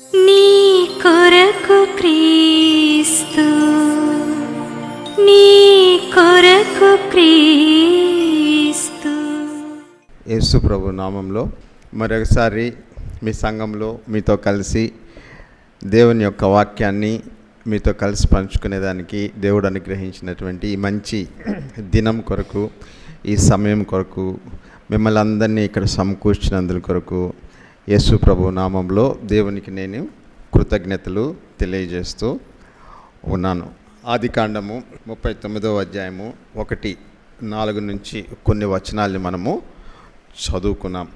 నీ కొరకు క్రీస్తు నీ కొరకు క్రీస్తు. యేసు ప్రభు నామంలో మరొకసారి మీ సంఘంలో మీతో కలిసి దేవుని యొక్క వాక్యాన్ని మీతో కలిసి పంచుకునేదానికి దేవుడు అనుగ్రహించినటువంటి ఈ మంచి దినం కొరకు ఈ సమయం కొరకు మిమ్మల్ని అందరినీ ఇక్కడ సమకూర్చినందుల కొరకు యేసు ప్రభు నామంలో దేవునికి నేను కృతజ్ఞతలు తెలియజేస్తూ ఉన్నాను. ఆది కాండము ముప్పై తొమ్మిదవ అధ్యాయము ఒకటి నాలుగు నుంచి కొన్ని వచనాల్ని మనము చదువుకున్నాం.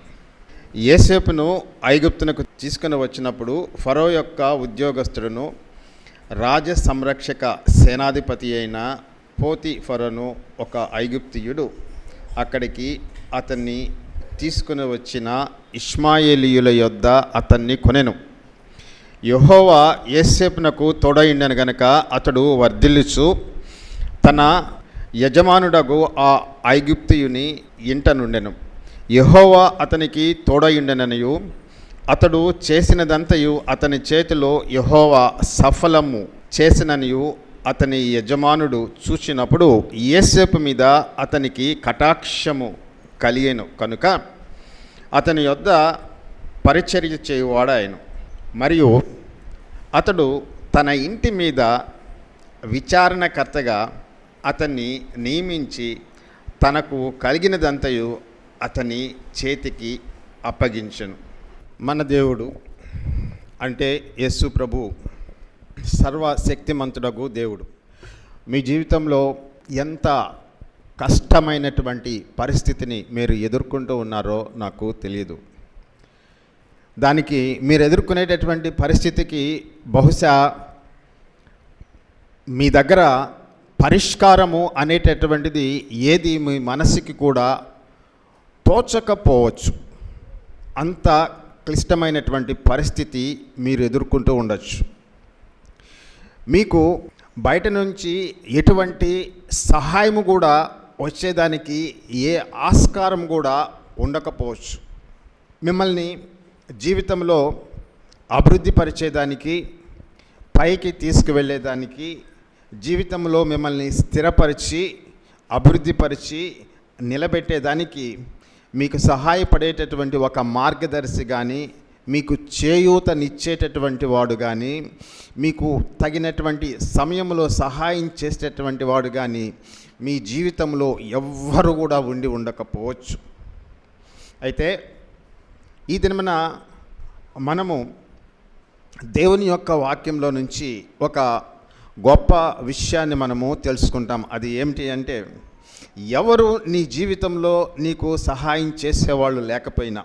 ఏసేపును ఐగుప్తునకు తీసుకుని వచ్చినప్పుడు ఫరో యొక్క ఉద్యోగస్తుడును రాజ సంరక్షక సేనాధిపతి అయిన పోతి ఫరోను ఒక ఐగుప్తియుడు అక్కడికి అతన్ని తీసుకుని వచ్చిన ఇష్మాయేలీయుల యొద్ద అతన్ని కొనెను. యహోవా ఏసేపునకు తోడైండను గనక అతడు వర్ధిల్లుచు తన యజమానుడగు ఆ ఐగుప్తియుని ఇంట నుండెను. యహోవా అతనికి తోడయుండెననియు అతడు చేసినదంతయు అతని చేతిలో యహోవా సఫలము చేసిననియు అతని యజమానుడు చూసినప్పుడు ఏసేపు మీద అతనికి కటాక్షము కలియను. కనుక అతని యొద్ద పరిచర్య చేయువాడాయను మరియు అతడు తన ఇంటి మీద విచారణకర్తగా అతన్ని నియమించి తనకు కలిగినదంతయు అతని చేతికి అప్పగించను. మన దేవుడు అంటే యేసు ప్రభు సర్వశక్తిమంతుడగు దేవుడు. మీ జీవితంలో ఎంత కష్టమైనటువంటి పరిస్థితిని మీరు ఎదుర్కొంటూ ఉన్నారో నాకు తెలియదు దానికి మీరు ఎదుర్కొనేటటువంటి పరిస్థితికి బహుశా మీ దగ్గర పరిష్కారము అనేటటువంటిది ఏది మీ మనసుకి కూడా తోచకపోవచ్చు. అంత క్లిష్టమైనటువంటి పరిస్థితి మీరు ఎదుర్కొంటూ ఉండొచ్చు. మీకు బయట నుంచి ఎటువంటి సహాయము కూడా వచ్చేదానికి ఏ ఆస్కారం కూడా ఉండకపోవచ్చు. మిమ్మల్ని జీవితంలో అభివృద్ధి పరిచేదానికి పైకి తీసుకువెళ్ళేదానికి జీవితంలో మిమ్మల్ని స్థిరపరిచి అభివృద్ధిపరిచి నిలబెట్టేదానికి మీకు సహాయపడేటటువంటి ఒక మార్గదర్శి కానీ మీకు చేయూతనిచ్చేటటువంటి వాడు కానీ మీకు తగినటువంటి సమయంలో సహాయం చేసేటటువంటి వాడు కానీ మీ జీవితంలో ఎవ్వరు కూడా ఉండి ఉండకపోవచ్చు. అయితే ఈ దినమున మనము దేవుని యొక్క వాక్యంలో నుంచి ఒక గొప్ప విషయాన్ని మనము తెలుసుకుంటాం. అది ఏమిటి అంటే ఎవరు నీ జీవితంలో నీకు సహాయం చేసేవాళ్ళు లేకపోయినా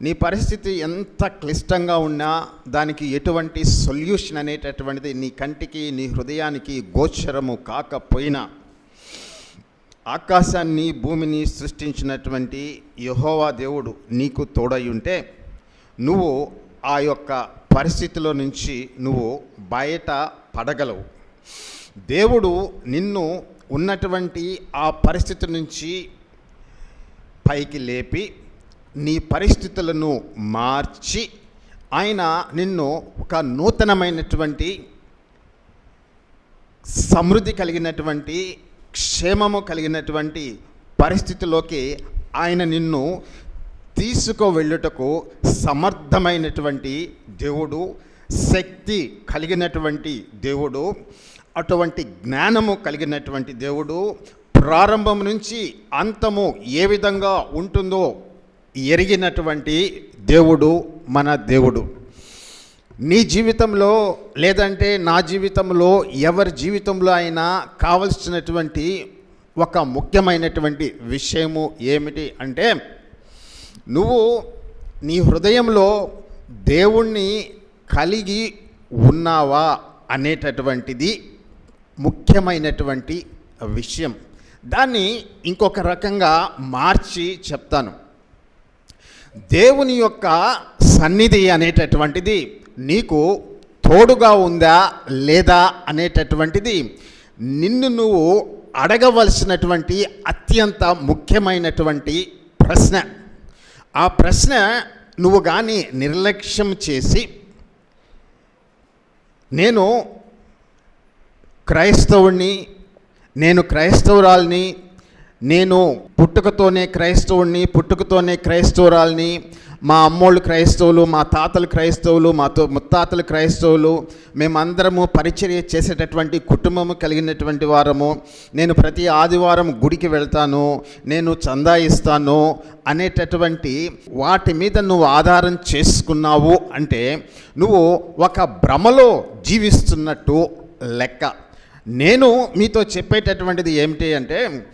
నీ పరిస్థితి ఎంత క్లిష్టంగా ఉన్నా దానికి ఎటువంటి సొల్యూషన్ అనేటటువంటిది నీ కంటికి నీ హృదయానికి గోచరము కాకపోయినా ఆకాశాన్ని భూమిని సృష్టించినటువంటి యహోవా దేవుడు నీకు తోడై ఉంటే నువ్వు ఆ యొక్క పరిస్థితిలో నుంచి నువ్వు బయట పడగలవు. దేవుడు నిన్ను ఉన్నటువంటి ఆ పరిస్థితి నుంచి పైకి లేపి నీ పరిస్థితులను మార్చి ఆయన నిన్ను ఒక నూతనమైనటువంటి సమృద్ధి కలిగినటువంటి క్షేమము కలిగినటువంటి పరిస్థితిలోకి ఆయన నిన్ను తీసుకువెళ్ళుటకు సమర్థమైనటువంటి దేవుడు శక్తి కలిగినటువంటి దేవుడు అటువంటి జ్ఞానము కలిగినటువంటి దేవుడు ప్రారంభం నుంచి అంతము ఏ విధంగా ఉంటుందో ఎరిగినటువంటి దేవుడు మన దేవుడు. నీ జీవితంలో లేదంటే నా జీవితంలో ఎవరి జీవితంలో అయినా కావలసినటువంటి ఒక ముఖ్యమైనటువంటి విషయము ఏమిటి అంటే నువ్వు నీ హృదయంలో దేవుణ్ణి కలిగి ఉన్నావా అనేటటువంటిది ముఖ్యమైనటువంటి విషయం. దాన్ని ఇంకొక రకంగా మార్చి చెప్తాను. దేవుని యొక్క సన్నిధి అనేటటువంటిది నీకు తోడుగా ఉందా లేదా అనేటటువంటిది నిన్ను నువ్వు అడగవలసినటువంటి అత్యంత ముఖ్యమైనటువంటి ప్రశ్న. ఆ ప్రశ్న నువ్వు కానీ నిర్లక్ష్యం చేసి నేను క్రైస్తవుణ్ణి నేను క్రైస్తవురాల్ని నేను పుట్టుకతోనే క్రైస్తవుడిని పుట్టుకతోనే క్రైస్తవురాల్ని మా అమ్మోళ్ళు క్రైస్తవులు మా తాతలు క్రైస్తవులు మా ముత్తాతలు క్రైస్తవులు మేమందరము పరిచర్య చేసేటటువంటి కుటుంబము కలిగినటువంటి వారము. నేను ప్రతి ఆదివారం గుడికి వెళ్తాను నేను చందా ఇస్తాను అనేటటువంటి వాటి మీద నువ్వు ఆధారం చేసుకున్నావు అంటే నువ్వు ఒక భ్రమలో జీవిస్తున్నట్టు లెక్క. నేను మీతో చెప్పేటటువంటిది ఏమిటి అంటే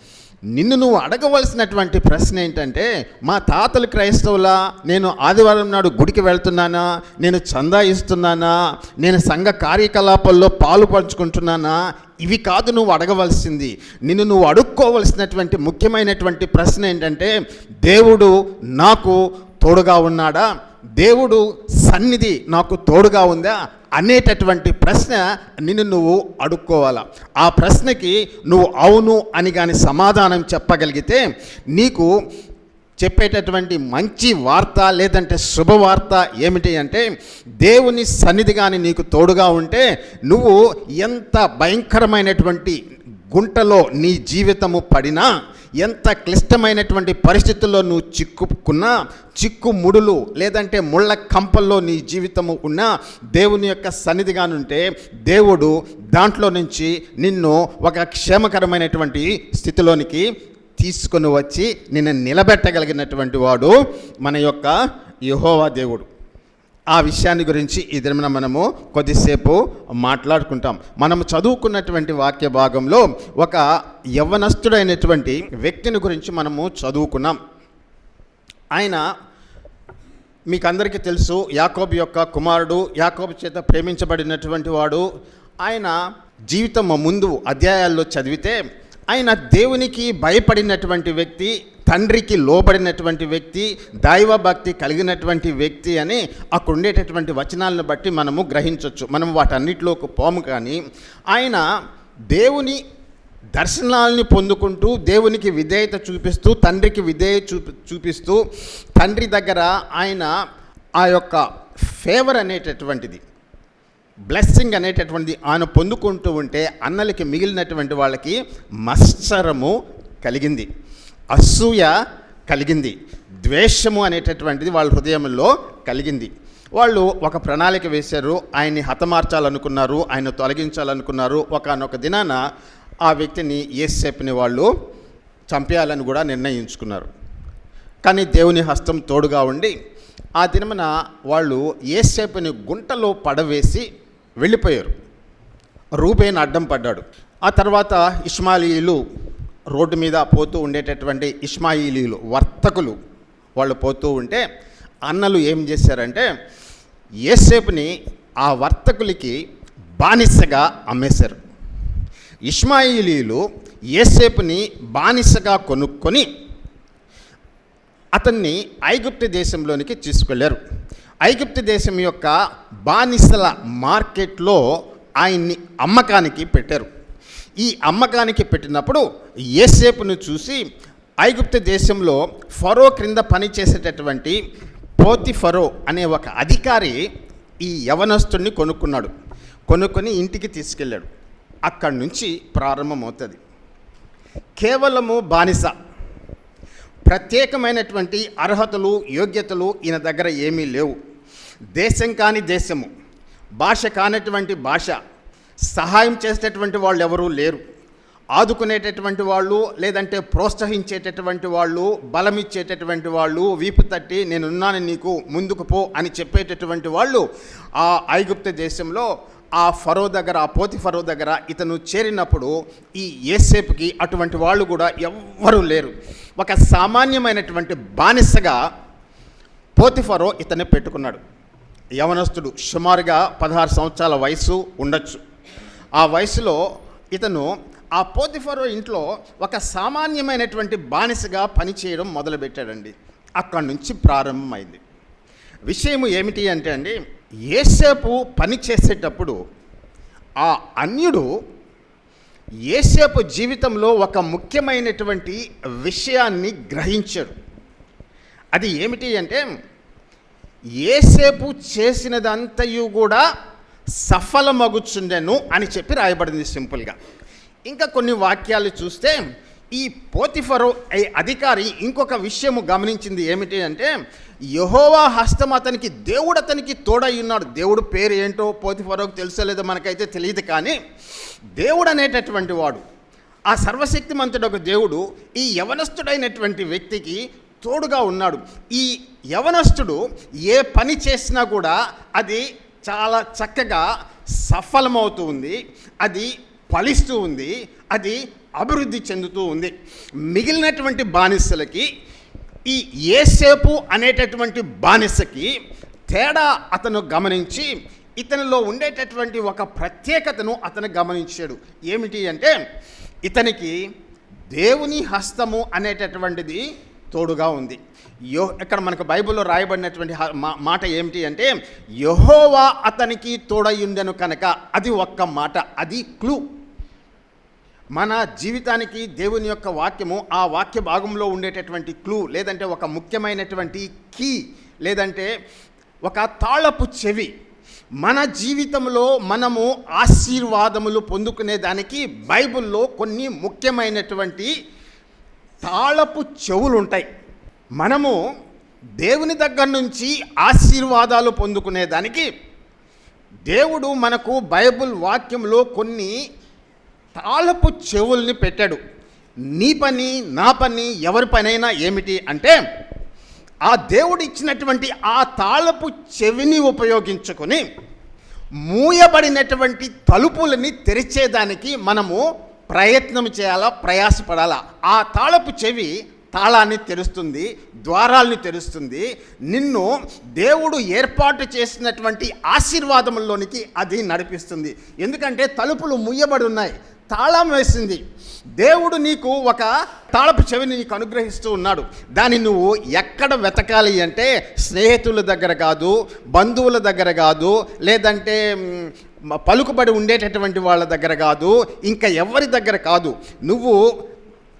నిన్ను నువ్వు అడగవలసినటువంటి ప్రశ్న ఏంటంటే మా తాతలు క్రైస్తవులా నేను ఆదివారం నాడు గుడికి వెళ్తున్నానా నేను చందా ఇస్తున్నానా నేను సంఘ కార్యకలాపాల్లో పాలు పంచుకుంటున్నానా ఇవి కాదు నువ్వు అడగవలసింది. నిన్ను నువ్వు అడుక్కోవలసినటువంటి ముఖ్యమైనటువంటి ప్రశ్న ఏంటంటే దేవుడు నాకు తోడుగా ఉన్నాడా? దేవుడు సన్నిధి నాకు తోడుగా ఉందా అనేటటువంటి ప్రశ్న నిన్ను నువ్వు అడుక్కోవాలా. ఆ ప్రశ్నకి నువ్వు అవును అని కానీ సమాధానం చెప్పగలిగితే నీకు చెప్పేటటువంటి మంచి వార్త లేదంటే శుభవార్త ఏమిటి అంటే దేవుని సన్నిధి కానీ నీకు తోడుగా ఉంటే నువ్వు ఎంత భయంకరమైనటువంటి గుంటలో నీ జీవితము పడినా ఎంత క్లిష్టమైనటువంటి పరిస్థితుల్లో నువ్వు చిక్కుకున్నా చిక్కు ముడులు లేదంటే ముళ్ళ కంపల్లో నీ జీవితము ఉన్నా దేవుని యొక్క సన్నిధిగానుంటే దేవుడు దాంట్లో నుంచి నిన్ను ఒక క్షేమకరమైనటువంటి స్థితిలోనికి తీసుకొని వచ్చి నిన్ను నిలబెట్టగలిగినటువంటి వాడు మన యొక్క యహోవా దేవుడు. ఆ విషయాన్ని గురించి ఈ దినమున మనము కొద్దిసేపు మాట్లాడుకుంటాం. మనము చదువుకున్నటువంటి వాక్య భాగంలో ఒక యవ్వనస్తుడైనటువంటి వ్యక్తిని గురించి మనము చదువుకున్నాం. ఆయన మీకు అందరికీ తెలుసు యాకోబు యొక్క కుమారుడు యాకోబు చేత ప్రేమించబడినటువంటి వాడు. ఆయన జీవితం ముందు అధ్యాయాల్లో చదివితే ఆయన దేవునికి భయపడినటువంటి వ్యక్తి తండ్రికి లోబడినటువంటి వ్యక్తి దైవభక్తి కలిగినటువంటి వ్యక్తి అని అక్కడ ఉండేటటువంటి వచనాలను బట్టి మనము గ్రహించవచ్చు మనం వాటన్నిటిలోకి పోము కానీ ఆయన దేవుని దర్శనాలని పొందుకుంటూ దేవునికి విధేయత చూపిస్తూ తండ్రికి విధేయత చూపిస్తూ తండ్రి దగ్గర ఆయన ఆ యొక్క ఫేవర్ అనేటటువంటిది బ్లెస్సింగ్ అనేటటువంటిది ఆయన పొందుకుంటూ ఉంటే అన్నలకి మిగిలినటువంటి వాళ్ళకి మత్సరము కలిగింది. అసూయ కలిగింది. ద్వేషము అనేటటువంటిది వాళ్ళ హృదయంలో కలిగింది. వాళ్ళు ఒక ప్రణాళిక వేశారు ఆయన్ని హతమార్చాలనుకున్నారు ఆయన తొలగించాలనుకున్నారు. ఒకనొక దినాన ఆ వ్యక్తిని ఏసేపుని వాళ్ళు చంపేయాలని కూడా నిర్ణయించుకున్నారు. కానీ దేవుని హస్తం తోడుగా ఉండి ఆ దినమున వాళ్ళు ఏసేపుని గుంటలో పడవేసి వెళ్ళిపోయారు. రూబేన్ అడ్డం పడ్డాడు. ఆ తర్వాత ఇస్మాయిలీలు రోడ్డు మీద పోతూ ఉండేటటువంటి ఇస్మాయిలీలు వర్తకులు వాళ్ళు పోతూ ఉంటే అన్నలు ఏం చేశారంటే ఏసేపుని ఆ వర్తకులకి బానిసగా అమ్మేశారు. ఇస్మాయిలీలు ఏసేపుని బానిసగా కొనుక్కొని అతన్ని ఐగుప్తు దేశంలోనికి తీసుకెళ్ళారు. ఐగుప్తు దేశం యొక్క బానిసల మార్కెట్లో ఆయన్ని అమ్మకానికి పెట్టారు. ఈ అమ్మకానికి పెట్టినప్పుడు ఏసేపును చూసి ఐగుప్త దేశంలో ఫరో క్రింద పనిచేసేటటువంటి పోతి ఫరో అనే ఒక అధికారి ఈ యవనస్తుడిని కొనుక్కున్నాడు. కొనుక్కొని ఇంటికి తీసుకెళ్ళాడు. అక్కడి నుంచి ప్రారంభమవుతుంది. కేవలము బానిస. ప్రత్యేకమైనటువంటి అర్హతలు యోగ్యతలు ఈయన దగ్గర ఏమీ లేవు. దేశం కాని దేశము. భాష కానటువంటి భాష. సహాయం చేసేటటువంటి వాళ్ళు ఎవరూ లేరు. ఆదుకునేటటువంటి వాళ్ళు లేదంటే ప్రోత్సహించేటటువంటి వాళ్ళు బలమిచ్చేటటువంటి వాళ్ళు వీపు తట్టి నేనున్నాను నీకు ముందుకు పో అని చెప్పేటటువంటి వాళ్ళు ఆ ఐగుప్త దేశంలో ఆ ఫరో దగ్గర ఆ పోతి ఫరో దగ్గర ఇతను చేరినప్పుడు ఈ ఏసేపుకి అటువంటి వాళ్ళు కూడా ఎవ్వరూ లేరు. ఒక సామాన్యమైనటువంటి బానిసగా పోతిఫరో ఇతన్ని పెట్టుకున్నాడు. యవనస్తుడు సుమారుగా పదహారు సంవత్సరాల వయసు ఉండొచ్చు. ఆ వయసులో ఇతను ఆ పోతిఫరో ఇంట్లో ఒక సామాన్యమైనటువంటి బానిసగా పనిచేయడం మొదలుపెట్టాడండి. అక్కడి నుంచి ప్రారంభమైంది. విషయం ఏమిటి అంటే అండి ఏసేపు పని చేసేటప్పుడు ఆ అన్యుడు ఏసేపు జీవితంలో ఒక ముఖ్యమైనటువంటి విషయాన్ని గ్రహించాడు అది ఏమిటి అంటే ఏసేపు చేసినదంతయు కూడా సఫలమగుచుండెను అని చెప్పి రాయబడింది సింపుల్గా. ఇంకా కొన్ని వాక్యాలు చూస్తే ఈ పోతిఫరో అధికారి ఇంకొక విషయము గమనించింది ఏమిటి అంటే యహోవా హస్తం అతనికి దేవుడు అతనికి తోడై ఉన్నాడు. దేవుడు పేరు ఏంటో పోతిఫరోకి తెలుసో లేదో మనకైతే తెలియదు కానీ దేవుడు అనేటటువంటి వాడు ఆ సర్వశక్తిమంతుడు ఒక దేవుడు ఈ యవనస్తుడైనటువంటి వ్యక్తికి తోడుగా ఉన్నాడు. ఈ యవనస్తుడు ఏ పని చేసినా కూడా అది చాలా చక్కగా సఫలమవుతూ ఉంది. అది ఫలిస్తూ ఉంది. అది అభివృద్ధి చెందుతూ ఉంది. మిగిలినటువంటి బానిసలకి ఈ ఏసేపు అనేటటువంటి బానిసకి తేడా అతను గమనించి ఇతనిలో ఉండేటటువంటి ఒక ప్రత్యేకతను అతను గమనించాడు. ఏమిటి అంటే ఇతనికి దేవుని హస్తము అనేటటువంటిది తోడుగా ఉంది. యో ఇక్కడ మనకు బైబిల్లో రాయబడినటువంటి మాట ఏమిటి అంటే యహోవా అతనికి తోడయ్యుండెను కనుక అది ఒక్క మాట అది క్లూ. మన జీవితానికి దేవుని యొక్క వాక్యము ఆ వాక్య భాగంలో ఉండేటటువంటి క్లూ లేదంటే ఒక ముఖ్యమైనటువంటి కీ లేదంటే ఒక తాళపు చెవి. మన జీవితంలో మనము ఆశీర్వాదములు పొందుకునే దానికి బైబిల్లో కొన్ని ముఖ్యమైనటువంటి తాళపు చెవులు ఉంటాయి మనము దేవుని దగ్గర నుంచి ఆశీర్వాదాలు పొందుకునేదానికి దేవుడు మనకు బైబిల్ వాక్యంలో కొన్ని తాళపు చెవుల్ని పెట్టాడు. నీ పని నా పని ఎవరి పనైనా ఏమిటి అంటే ఆ దేవుడు ఇచ్చినటువంటి ఆ తాళపు చెవిని ఉపయోగించుకొని మూయబడినటువంటి తలుపులని తెరిచేదానికి మనము ప్రయత్నం చేయాలా ప్రయాసపడాలా? ఆ తాళపు చెవి తాళాన్ని తెరుస్తుంది ద్వారాల్ని తెరుస్తుంది. నిన్ను దేవుడు ఏర్పాటు చేసినటువంటి ఆశీర్వాదముల్లోనికి అది నడిపిస్తుంది. ఎందుకంటే తలుపులు ముయ్యబడి ఉన్నాయి. తాళం వేసింది. దేవుడు నీకు ఒక తాళపు చెవిని నీకు అనుగ్రహిస్తూ ఉన్నాడు. దాన్ని నువ్వు ఎక్కడ వెతకాలి అంటే స్నేహితుల దగ్గర కాదు బంధువుల దగ్గర కాదు లేదంటే పలుకుబడి ఉండేటటువంటి వాళ్ళ దగ్గర కాదు ఇంకా ఎవరి దగ్గర కాదు. నువ్వు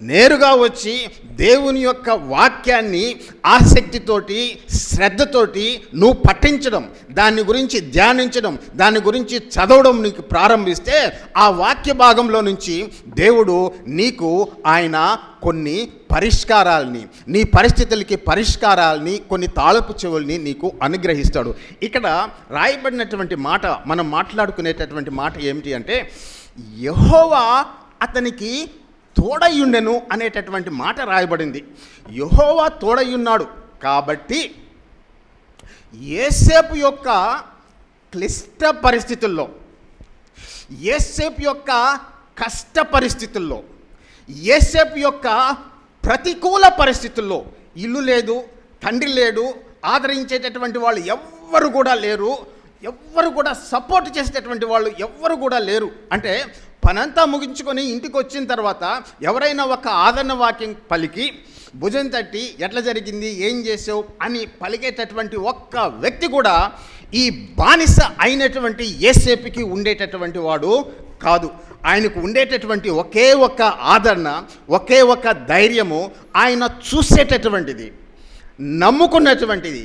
నేరుగా వచ్చి దేవుని యొక్క వాక్యాన్ని ఆసక్తితోటి శ్రద్ధతోటి నువ్వు పఠించడం దాని గురించి ధ్యానించడం దాని గురించి చదవడం నీకు ప్రారంభిస్తే ఆ వాక్య భాగంలో నుంచి దేవుడు నీకు ఆయన కొన్ని పరిష్కారాలని నీ పరిస్థితులకి పరిష్కారాలని కొన్ని తాళపు చెవుల్ని నీకు అనుగ్రహిస్తాడు. ఇక్కడ రాయబడినటువంటి మాట మనం మాట్లాడుకునేటటువంటి మాట ఏమిటి అంటే యహోవా అతనికి తోడయ్యుండెను అనేటటువంటి మాట రాయబడింది. యహోవా తోడయ్యున్నాడు. కాబట్టి ఏసేపు యొక్క క్లిష్ట పరిస్థితుల్లో ఏసేపు యొక్క కష్ట పరిస్థితుల్లో ఏసేపు యొక్క ప్రతికూల పరిస్థితుల్లో ఇల్లు లేదు తండ్రి లేడు ఆదరించేటటువంటి వాళ్ళు ఎవ్వరు కూడా లేరు ఎవ్వరు కూడా సపోర్ట్ చేసేటటువంటి వాళ్ళు ఎవ్వరు కూడా లేరు. అంటే పనంతా ముగించుకొని ఇంటికి వచ్చిన తర్వాత ఎవరైనా ఒక ఆదరణ వాక్యం పలికి భుజం తట్టి ఎట్లా జరిగింది? ఏం చేసావు అని పలికేటటువంటి ఒక్క వ్యక్తి కూడా ఈ బానిస అయినటువంటి ఏసేపుకి ఉండేటటువంటి వాడు కాదు. ఆయనకు ఉండేటటువంటి ఒకే ఒక్క ఆదరణ ఒకే ఒక్క ధైర్యము ఆయన చూసేటటువంటిది నమ్ముకున్నటువంటిది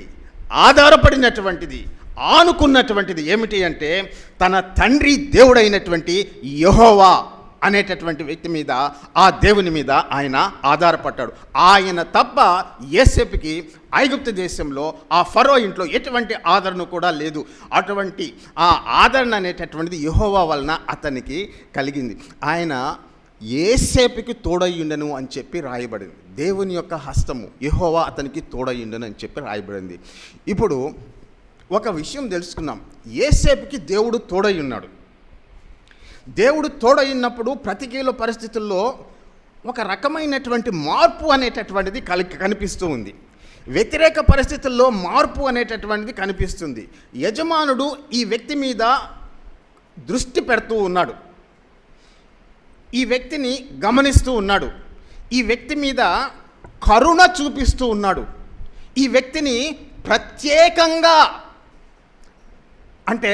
ఆధారపడినటువంటిది ఆనుకున్నటువంటిది ఏమిటి అంటే తన తండ్రి దేవుడైనటువంటి యహోవా అనేటటువంటి వ్యక్తి మీద ఆ దేవుని మీద ఆయన ఆధారపడ్డాడు. ఆయన తప్ప ఏసేపుకి ఐగుప్తు దేశంలో ఆ ఫరో ఇంట్లో ఎటువంటి ఆదరణ కూడా లేదు. అటువంటి ఆ ఆదరణ అనేటటువంటిది యహోవా వలన అతనికి కలిగింది. ఆయన ఏసేపుకి తోడయ్యుండను అని చెప్పి రాయబడింది. దేవుని యొక్క హస్తము యహోవా అతనికి తోడయ్యుండను అని చెప్పి రాయబడింది. ఇప్పుడు ఒక విషయం తెలుసుకున్నాం ఏసేపుకి దేవుడు తోడయ్యున్నాడు. దేవుడు తోడయినప్పుడు ప్రతికూల పరిస్థితుల్లో ఒక రకమైనటువంటి మార్పు అనేటటువంటిది కలి కనిపిస్తూ ఉంది. వ్యతిరేక పరిస్థితుల్లో మార్పు అనేటటువంటిది కనిపిస్తుంది. యజమానుడు ఈ వ్యక్తి మీద దృష్టి పెడుతూ ఉన్నాడు. ఈ వ్యక్తిని గమనిస్తూ ఉన్నాడు. ఈ వ్యక్తి మీద కరుణ చూపిస్తూ ఉన్నాడు. ఈ వ్యక్తిని ప్రత్యేకంగా అంటే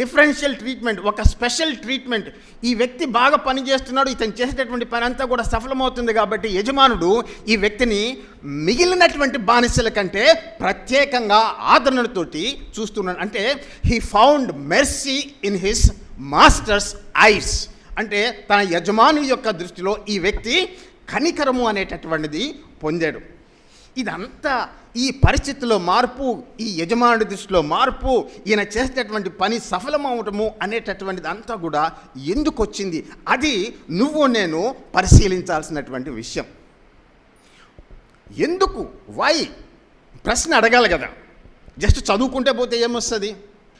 డిఫరెన్షియల్ ట్రీట్మెంట్ ఒక స్పెషల్ ట్రీట్మెంట్ ఈ వ్యక్తి బాగా పని చేస్తున్నాడు ఇతను చేసేటటువంటి పని అంతా కూడా సఫలమవుతుంది కాబట్టి యజమానుడు ఈ వ్యక్తిని మిగిలినటువంటి బానిసల కంటే ప్రత్యేకంగా ఆదరణతోటి చూస్తున్నాడు. అంటే he found mercy in his master's eyes అంటే తన యజమాను యొక్క దృష్టిలో ఈ వ్యక్తి కనికరము అనేటటువంటిది పొందాడు. ఇదంతా ఈ పరిస్థితిలో మార్పు ఈ యజమానుడి దృష్టిలో మార్పు ఈయన చేసేటటువంటి పని సఫలమవటము అనేటటువంటిది అంతా కూడా ఎందుకు వచ్చింది అది నువ్వు నేను పరిశీలించాల్సినటువంటి విషయం. ఎందుకు? వై ప్రశ్న అడగాలి కదా. జస్ట్ చదువుకుంటే పోతే ఏమొస్తుంది?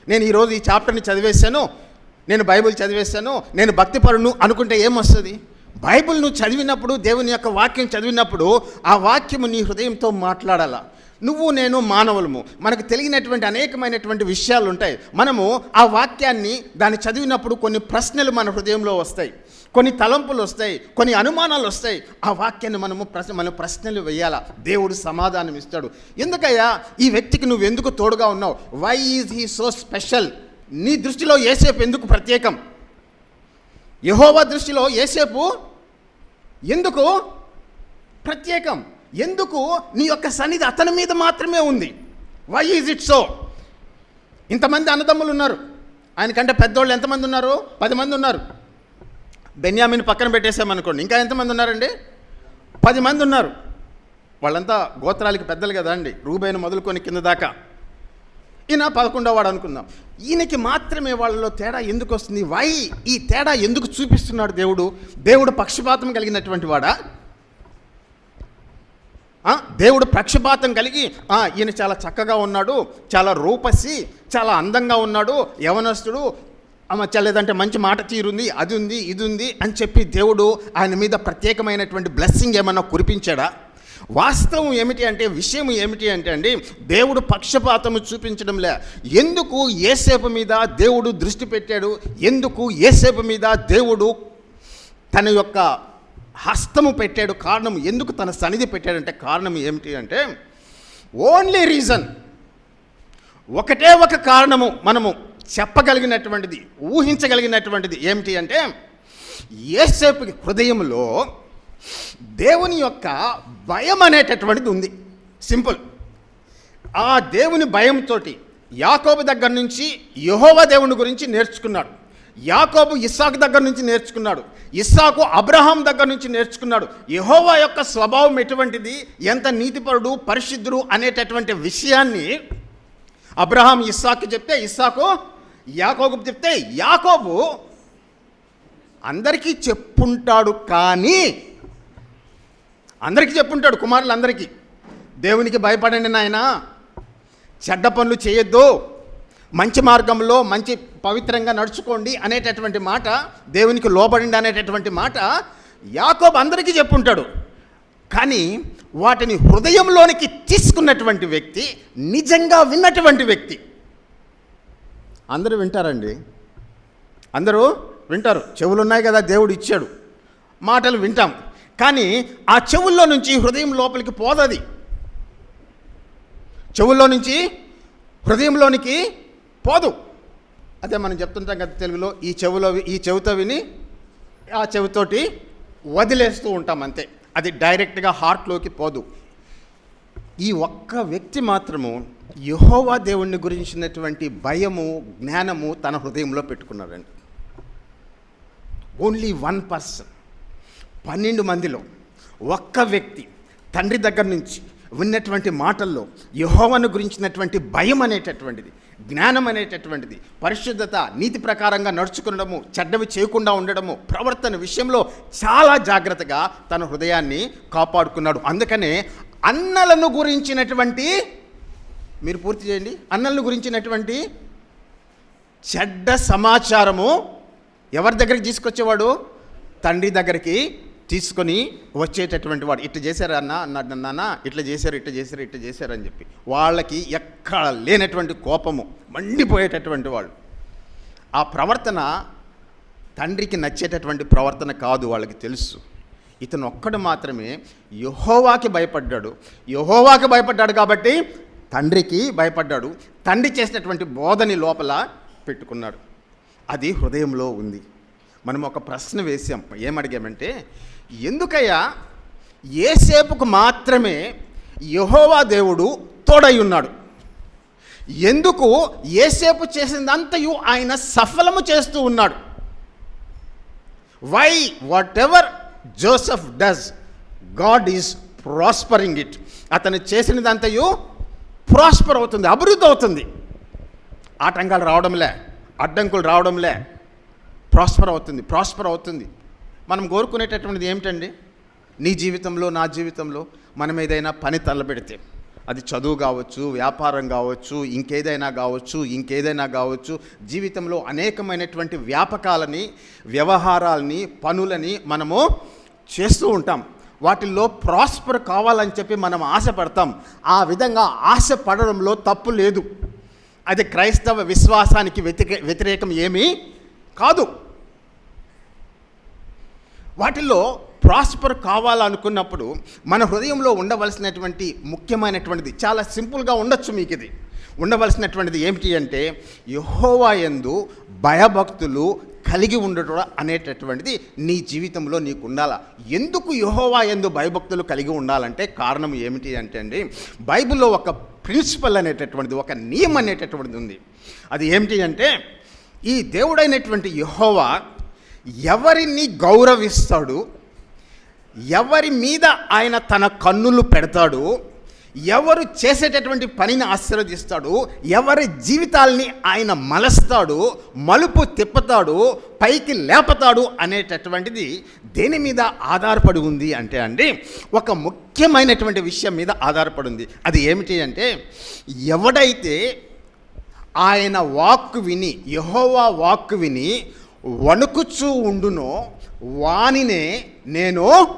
నేను ఈరోజు ఈ చాప్టర్ని చదివేశాను నేను బైబిల్ చదివేశాను నేను భక్తిపరును అనుకుంటే ఏమొస్తుంది? బైబిల్ నువ్వు చదివినప్పుడు దేవుని యొక్క వాక్యం చదివినప్పుడు ఆ వాక్యము నీ హృదయంతో మాట్లాడాలా? నువ్వు నేను మానవులము. మనకు తెలియనటువంటి అనేకమైనటువంటి విషయాలు ఉంటాయి మనము ఆ వాక్యాన్ని దాన్ని చదివినప్పుడు కొన్ని ప్రశ్నలు మన హృదయంలో వస్తాయి. కొన్ని తలంపులు వస్తాయి. కొన్ని అనుమానాలు వస్తాయి. ఆ వాక్యాన్ని మనము ప్రశ్న మనం ప్రశ్నలు వేయాలా? దేవుడు సమాధానం ఇస్తాడు. ఎందుకయ్యా? ఈ వ్యక్తికి నువ్వు ఎందుకు తోడుగా ఉన్నావు? Why is he so special నీ దృష్టిలో ఏసేపు ఎందుకు ప్రత్యేకం? యహోవా దృష్టిలో ఏసేపు ఎందుకు? ప్రత్యేకం. ఎందుకు? నీ యొక్క సన్నిధి అతని మీద మాత్రమే ఉంది. వై ఈజ్ ఇట్ సో ఇంతమంది అన్నదమ్ములు ఉన్నారు. ఆయనకంటే పెద్దోళ్ళు ఎంతమంది ఉన్నారు? పది మంది ఉన్నారు. బెన్యామిని పక్కన పెట్టేసామనుకోండి ఇంకా ఎంతమంది ఉన్నారండి? పది మంది ఉన్నారు. వాళ్ళంతా గోత్రాలకి పెద్దలు కదా అండి. రూబైన మొదలుకొని కింద దాకా. ఈయన పదకొండో వాడు అనుకుందాం. ఈయనకి మాత్రమే వాళ్ళలో తేడా ఎందుకు వస్తుంది? వై? ఈ తేడా ఎందుకు చూపిస్తున్నాడు దేవుడు? దేవుడు పక్షపాతం కలిగినటువంటి వాడా? దేవుడు పక్షపాతం కలిగి ఈయన చాలా చక్కగా ఉన్నాడు చాలా రూపసి చాలా అందంగా ఉన్నాడు యవనస్తుడు ఆమె లేదంటే మంచి మాట తీరుంది అది ఉంది ఇది ఉంది అని చెప్పి దేవుడు ఆయన మీద ప్రత్యేకమైనటువంటి బ్లెస్సింగ్ ఏమన్నా కురిపించాడా? వాస్తవం ఏమిటి అంటే విషయం ఏమిటి అంటే అండి దేవుడు పక్షపాతము చూపించడంలే. ఎందుకు ఏసేపు మీద దేవుడు దృష్టి పెట్టాడు? ఎందుకు ఏసేపు మీద దేవుడు తన యొక్క హస్తము పెట్టాడు? కారణం ఎందుకు తన సన్నిధి పెట్టాడంటే కారణం ఏమిటి అంటే ఓన్లీ రీజన్ ఒకటే ఒక కారణము మనము చెప్పగలిగినటువంటిది ఊహించగలిగినటువంటిది ఏమిటి అంటే ఏసేపు హృదయంలో దేవుని యొక్క భయం అనేటటువంటిది ఉంది. సింపుల్. ఆ దేవుని భయంతో యాకోబు దగ్గర నుంచి యహోవా దేవుని గురించి నేర్చుకున్నాడు. యాకోబు ఇస్సాకు దగ్గర నుంచి నేర్చుకున్నాడు. ఇస్సాకు అబ్రహాం దగ్గర నుంచి నేర్చుకున్నాడు. యహోవా యొక్క స్వభావం ఎటువంటిది? ఎంత నీతిపరుడు పరిశుద్ధుడు అనేటటువంటి విషయాన్ని అబ్రహాం ఇస్సాకు చెప్తే ఇస్సాకు యాకోబు చెప్తే యాకోబు అందరికీ చెప్పుంటాడు కానీ అందరికీ చెప్పుంటాడు కుమారులందరికీ. దేవునికి భయపడండి నాయన. చెడ్డ పనులు చేయొద్దు. మంచి మార్గంలో మంచి పవిత్రంగా నడుచుకోండి అనేటటువంటి మాట దేవునికి లోబడండి అనేటటువంటి మాట యాకోబు అందరికీ చెప్పుంటాడు. కానీ వాటిని హృదయంలోనికి తీసుకున్నటువంటి వ్యక్తి నిజంగా విన్నటువంటి వ్యక్తి. అందరూ వింటారండి? అందరూ వింటారు. చెవులు ఉన్నాయి కదా దేవుడు ఇచ్చాడు. మాటలు వింటాం. కానీ ఆ చెవుల్లో నుంచి హృదయం లోపలికి పోదది. చెవుల్లో నుంచి హృదయంలోనికి పోదు. అదే మనం చెప్తుంటాం కదా తెలుగులో ఈ చెవులో ఈ చెవితో విని ఆ చెవితోటి వదిలేస్తూ ఉంటాం అంతే. అది డైరెక్ట్గా హార్ట్లోకి పోదు. ఈ ఒక్క వ్యక్తి మాత్రము యహోవా దేవుణ్ణి గురించినటువంటి భయము జ్ఞానము తన హృదయంలో పెట్టుకున్నారండి. ఓన్లీ వన్ పర్సన్ పన్నెండు మందిలో ఒక్క వ్యక్తి తండ్రి దగ్గర నుంచి విన్నటువంటి మాటల్లో యహోవను గురించినటువంటి భయం అనేటటువంటిది జ్ఞానం అనేటటువంటిది పరిశుద్ధత నీతి ప్రకారంగా నడుచుకునడము చెడ్డవి చేయకుండా ఉండడము ప్రవర్తన విషయంలో చాలా జాగ్రత్తగా తన హృదయాన్ని కాపాడుకున్నాడు. అందుకనే అన్నలను గురించినటువంటి మీరు పూర్తి చేయండి. అన్నలను గురించినటువంటి చెడ్డ సమాచారము ఎవరి దగ్గరికి తీసుకొచ్చేవాడు? తండ్రి దగ్గరికి తీసుకొని వచ్చేటటువంటి వాడు ఇట్లా చేశారు అన్న? అన్నాడు నాన్న ఇట్లా చేశారు ఇట్లా చేశారు ఇట్లా చేశారు అని చెప్పి. వాళ్ళకి ఎక్కడ లేనటువంటి కోపము మండిపోయేటటువంటి వాళ్ళు. ఆ ప్రవర్తన తండ్రికి నచ్చేటటువంటి ప్రవర్తన కాదు వాళ్ళకి తెలుసు. ఇతను ఒక్కడు మాత్రమే యహోవాకి భయపడ్డాడు. యహోవాకి భయపడ్డాడు కాబట్టి తండ్రికి భయపడ్డాడు. తండ్రి చేసినటువంటి బోధని లోపల పెట్టుకున్నాడు. అది హృదయంలో ఉంది. మనం ఒక ప్రశ్న వేసాం. ఏమడిగామంటే ఎందుకయ్యా? ఏసేపుకు మాత్రమే యహోవా దేవుడు తోడై ఉన్నాడు ఎందుకు? ఏసేపు చేసిందంతయు ఆయన సఫలము చేస్తూ ఉన్నాడు. Why whatever Joseph does God is prospering it అతను చేసినదంతయు ప్రాస్పర్ అవుతుంది అభివృద్ధి అవుతుంది. ఆటంకాలు రావడంలే అడ్డంకులు రావడంలే ప్రాస్పర్ అవుతుంది ప్రాస్పర్ అవుతుంది. మనం కోరుకునేటటువంటిది ఏమిటండి? నీ జీవితంలో నా జీవితంలో మనం ఏదైనా పని తల్లబెడితే అది చదువు కావచ్చు వ్యాపారం కావచ్చు ఇంకేదైనా కావచ్చు ఇంకేదైనా కావచ్చు జీవితంలో అనేకమైనటువంటి వ్యాపకాలని వ్యవహారాలని పనులని మనము చేస్తూ ఉంటాం. వాటిల్లో ప్రాస్పర్ కావాలని చెప్పి మనం ఆశపడతాం. ఆ విధంగా ఆశపడడంలో తప్పు లేదు. అది క్రైస్తవ విశ్వాసానికి వ్యతిరే వ్యతిరేకం ఏమీ కాదు. వాటిల్లో ప్రాస్పర్ కావాలనుకున్నప్పుడు మన హృదయంలో ఉండవలసినటువంటి ముఖ్యమైనటువంటిది చాలా సింపుల్గా ఉండొచ్చు మీకు ఇది ఉండవలసినటువంటిది ఏమిటి అంటే యహోవా ఎందు భయభక్తులు కలిగి ఉండటం అనేటటువంటిది నీ జీవితంలో నీకు ఉండాల ఎందుకు యహోవా ఎందు భయభక్తులు కలిగి ఉండాలంటే కారణం ఏమిటి అంటే అండి బైబిల్లో ఒక ప్రిన్సిపల్ అనేటటువంటిది ఒక నియమం అనేటటువంటిది ఉంది. అది ఏమిటి అంటే ఈ దేవుడైనటువంటి యహోవా ఎవరిని గౌరవిస్తాడు? ఎవరి మీద ఆయన తన కన్నులు పెడతాడు? ఎవరు చేసేటటువంటి పనిని ఆశీర్వదిస్తాడు? ఎవరి జీవితాల్ని ఆయన మలస్తాడు? మలుపు తిప్పుతాడు? పైకి లేపతాడు అనేటటువంటిది దేని మీద ఆధారపడి ఉంది అంటే అండి ఒక ముఖ్యమైనటువంటి విషయం మీద ఆధారపడి ఉంది. అది ఏమిటి అంటే ఎవడైతే ఆయన వాక్కు విని యహోవా వాక్కు విని వణుకుచూ ఉండునో వానినే నేను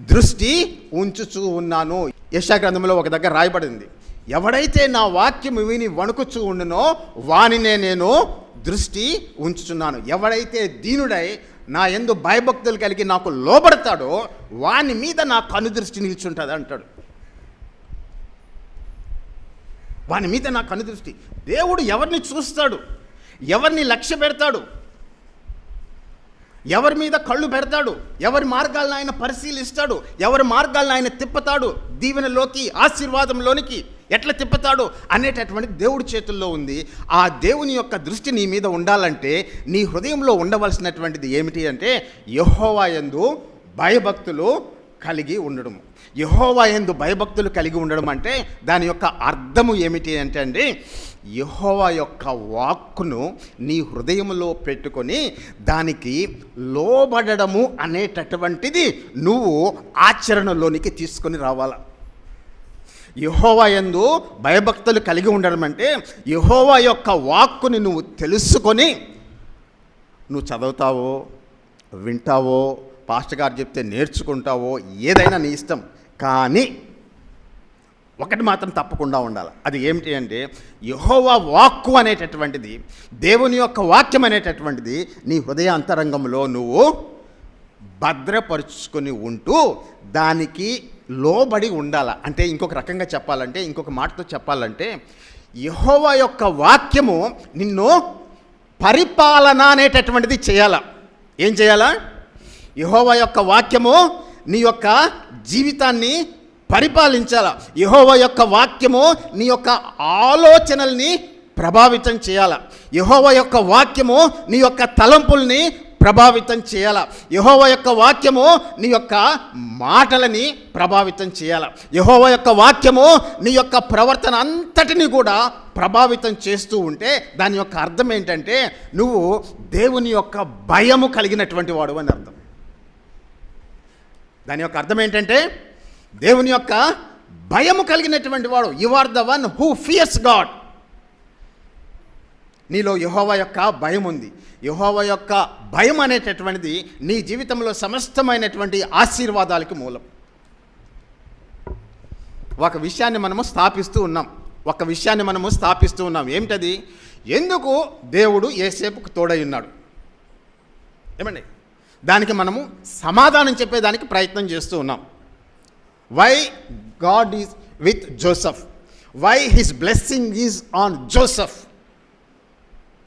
దృష్టి ఉంచుచూ ఉన్నాను. యశాగ్రంథంలో ఒక దగ్గర రాయబడింది. ఎవడైతే నా వాక్యం విని వణుకుచూ ఉండునో వానినే నేను దృష్టి ఉంచుచున్నాను. ఎవడైతే దీనుడై నా ఎందు భయభక్తులు కలిగి నాకు లోబడతాడో వాని మీద నా కనుదృష్టి నిల్చుంటుంది అంటాడు. వాని మీద నా కనుదృష్టి దేవుడు ఎవరిని చూస్తాడు? ఎవరిని లక్ష్య పెడతాడు? ఎవరి మీద కళ్ళు పెడతాడు? ఎవరి మార్గాలను ఆయన పరిశీలిస్తాడు? ఎవరి మార్గాలను ఆయన తిప్పుతాడు? దీవెనలోకి ఆశీర్వాదంలోనికి ఎట్లా తిప్పుతాడు? అనేటటువంటి దేవుడి చేతుల్లో ఉంది. ఆ దేవుని యొక్క దృష్టి నీ మీద ఉండాలంటే నీ హృదయంలో ఉండవలసినటువంటిది ఏమిటి అంటే యహోవా యందు భయభక్తులు కలిగి ఉండడము యహోవా ఎందు భయభక్తులు కలిగి ఉండడం అంటే దాని యొక్క అర్థము ఏమిటి అంటే అండి యహోవా యొక్క వాక్కును నీ హృదయంలో పెట్టుకొని దానికి లోబడము అనేటటువంటిది నువ్వు ఆచరణలోనికి తీసుకొని రావాలి. యహోవా యందు భయభక్తులు కలిగి ఉండడం అంటే యహోవా యొక్క వాక్కుని నువ్వు తెలుసుకొని నువ్వు చదువుతావో వింటావో పాస్టర్ గారు చెప్తే నేర్చుకుంటావో ఏదైనా నీ ఇష్టం కానీ ఒకటి మాత్రం తప్పకుండా ఉండాలి. అది ఏమిటి అంటే యహోవా వాక్కు అనేటటువంటిది దేవుని యొక్క వాక్యం అనేటటువంటిది నీ హృదయ అంతరంగంలో నువ్వు భద్రపరుచుకొని ఉంటూ దానికి లోబడి ఉండాల. అంటే ఇంకొక రకంగా చెప్పాలంటే ఇంకొక మాటతో చెప్పాలంటే యహోవా యొక్క వాక్యము నిన్ను పరిపాలన అనేటటువంటిది చేయాల. ఏం చేయాలా? యహోవా యొక్క వాక్యము నీ యొక్క జీవితాన్ని పరిపాలించాల? యహోవా యొక్క వాక్యము నీ యొక్క ఆలోచనల్ని ప్రభావితం చేయాల? యహోవ యొక్క వాక్యము నీ యొక్క తలంపుల్ని ప్రభావితం చేయాల? యహోవ యొక్క వాక్యము నీ యొక్క మాటలని ప్రభావితం చేయాల? యహోవ యొక్క వాక్యము నీ యొక్క ప్రవర్తన అంతటిని కూడా ప్రభావితం చేస్తూ ఉంటే దాని యొక్క అర్థం ఏంటంటే నువ్వు దేవుని యొక్క భయము కలిగినటువంటి వాడు అని అర్థం. దాని యొక్క అర్థం ఏంటంటే దేవుని యొక్క భయము కలిగినటువంటి వాడు you are the one who fears God నీలో యహోవా యొక్క భయం ఉంది. యహోవా యొక్క భయం అనేటటువంటిది నీ జీవితంలో సమస్తమైనటువంటి ఆశీర్వాదాలకి మూలం. ఒక విషయాన్ని మనము స్థాపిస్తూ ఉన్నాం. ఒక విషయాన్ని మనము స్థాపిస్తూ ఉన్నాం. ఏమిటది? ఎందుకు దేవుడు ఏసేపుకు తోడై ఉన్నాడు? ఏమండి? దానికి మనము సమాధానం చెప్పేదానికి ప్రయత్నం చేస్తూ ఉన్నాం. Why God is with Joseph why his blessing is on Joseph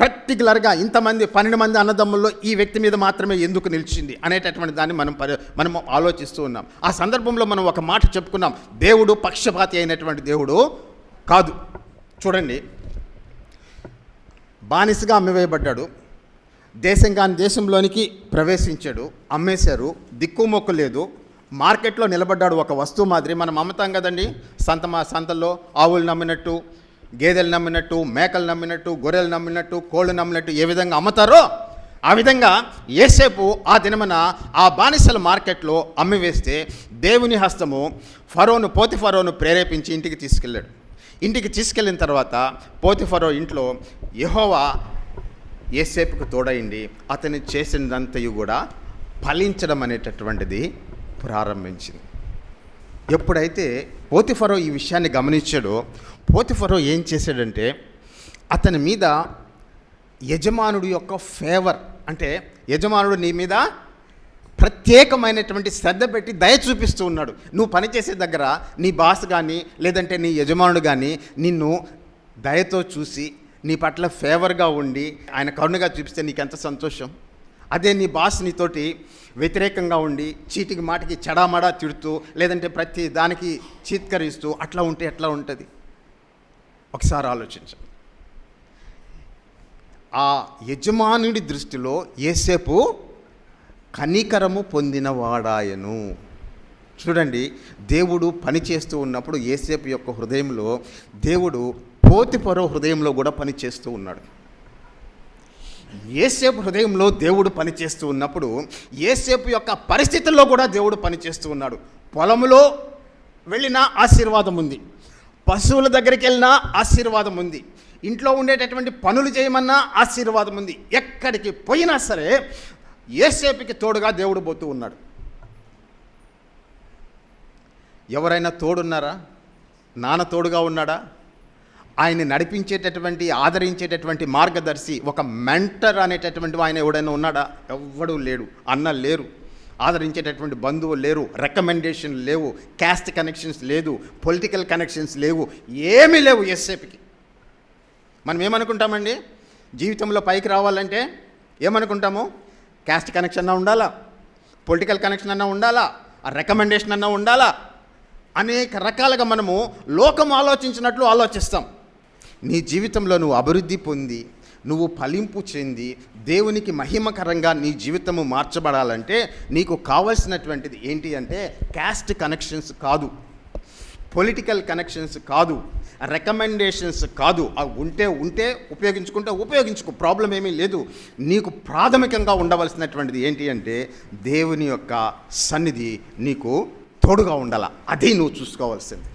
పర్టికులర్గా ఇంతమంది పన్నెండు మంది అన్నదమ్ముల్లో ఈ వ్యక్తి మీద మాత్రమే ఎందుకు నిలిచింది అనేటటువంటి దాన్ని మనం పరి మనం ఆలోచిస్తూ ఉన్నాం. ఆ సందర్భంలో మనం ఒక మాట చెప్పుకున్నాం. దేవుడు పక్షపాతి అయినటువంటి దేవుడు కాదు. చూడండి. బానిసగా అమ్మివేయబడ్డాడు. దేశం కాని దేశంలోనికి ప్రవేశించాడు అమ్మేశారు దిక్కుమొక్కు లేదు. మార్కెట్లో నిలబడ్డాడు ఒక వస్తువు మాదిరి. మనం అమ్ముతాం కదండి. సంత మా సంతల్లో ఆవులు నమ్మినట్టు గేదెలు నమ్మినట్టు మేకలు నమ్మినట్టు గొర్రెలు నమ్మినట్టు కోళ్ళు నమ్మినట్టు ఏ విధంగా అమ్ముతారో ఆ విధంగా ఏసేపు ఆ దినమన ఆ బానిసల మార్కెట్లో అమ్మివేస్తే దేవుని హస్తము ఫరోను పోతి ఫరోను ప్రేరేపించి ఇంటికి తీసుకెళ్ళాడు. ఇంటికి తీసుకెళ్ళిన తర్వాత పోతి ఫరో ఇంట్లో యహోవా ఏసేపుకు తోడైంది అతను చేసినదంతయు కూడా ఫలించడం అనేటటువంటిది ప్రారంభించింది. ఎప్పుడైతే పోతిఫరో ఈ విషయాన్ని గమనించాడో పోతిఫరో ఏం చేశాడంటే అతని మీద యజమానుడి యొక్క ఫేవర్ అంటే యజమానుడు నీ మీద ప్రత్యేకమైనటువంటి శ్రద్ధ పెట్టి దయ చూపిస్తూ ఉన్నాడు. నువ్వు పనిచేసే దగ్గర నీ బాస్ కానీ లేదంటే నీ యజమానుడు కానీ నిన్ను దయతో చూసి నీ పట్ల ఫేవర్గా ఉండి ఆయన కరుణగా చూపిస్తే నీకెంత సంతోషం. అదే నీ బాస్ నీతోటి వ్యతిరేకంగా ఉండి చీటికి మాటికి చెడామడా తిడుతూ లేదంటే ప్రతి దానికి చీత్కరిస్తూ అట్లా ఉంటే ఎట్లా ఉంటుంది? ఒకసారి ఆలోచించండి ఆ యజమానుడి దృష్టిలో ఏసేపు కనికరము పొందినవాడాయను. చూడండి దేవుడు పని చేస్తూ ఉన్నప్పుడు ఏసేపు యొక్క హృదయంలో దేవుడు పోతిపరో హృదయంలో కూడా పనిచేస్తూ ఉన్నాడు. ఏసేపు హృదయంలో దేవుడు పనిచేస్తూ ఉన్నప్పుడు ఏసేపు యొక్క పరిస్థితుల్లో కూడా దేవుడు పనిచేస్తూ ఉన్నాడు. పొలంలో వెళ్ళిన ఆశీర్వాదం ఉంది. పశువుల దగ్గరికి వెళ్ళినా ఆశీర్వాదం ఉంది. ఇంట్లో ఉండేటటువంటి పనులు చేయమన్నా ఆశీర్వాదం ఉంది. ఎక్కడికి పోయినా సరే ఏసేపుకి తోడుగా దేవుడు పోతూ ఉన్నాడు. ఎవరైనా తోడున్నారా? నాన్న తోడుగా ఉన్నాడా? ఆయన నడిపించేటటువంటి ఆదరించేటటువంటి మార్గదర్శి ఒక మెంటర్ అనేటటువంటి ఆయన ఎవడైనా ఉన్నాడా? ఎవ్వడూ లేడు అన్న లేరు. ఆదరించేటటువంటి బంధువులు లేరు రికమెండేషన్ లేవు క్యాస్ట్ కనెక్షన్స్ లేదు పొలిటికల్ కనెక్షన్స్ లేవు ఏమీ లేవు ఎస్ఏపికి. మనం ఏమనుకుంటామండి? జీవితంలో పైకి రావాలంటే ఏమనుకుంటాము? క్యాస్ట్ కనెక్షన్ అన్నా ఉండాలా? పొలిటికల్ కనెక్షన్ అన్నా ఉండాలా? రికమెండేషన్ అన్నా ఉండాలా? అనేక రకాలుగా మనము లోకం ఆలోచించినట్లు ఆలోచిస్తాం. నీ జీవితంలో నువ్వు అభివృద్ధి పొంది నువ్వు ఫలింపు చెంది దేవునికి మహిమకరంగా నీ జీవితము మార్చబడాలంటే నీకు కావలసినటువంటిది ఏంటి అంటే క్యాస్ట్ కనెక్షన్స్ కాదు పొలిటికల్ కనెక్షన్స్ కాదు రికమెండేషన్స్ కాదు. అవి ఉంటే ఉంటే ఉపయోగించుకుంటే ఉపయోగించుకో ప్రాబ్లం ఏమీ లేదు. నీకు ప్రాథమికంగా ఉండవలసినటువంటిది ఏంటి అంటే దేవుని యొక్క సన్నిధి నీకు తోడుగా ఉండాల. అది నువ్వు చూసుకోవాల్సింది.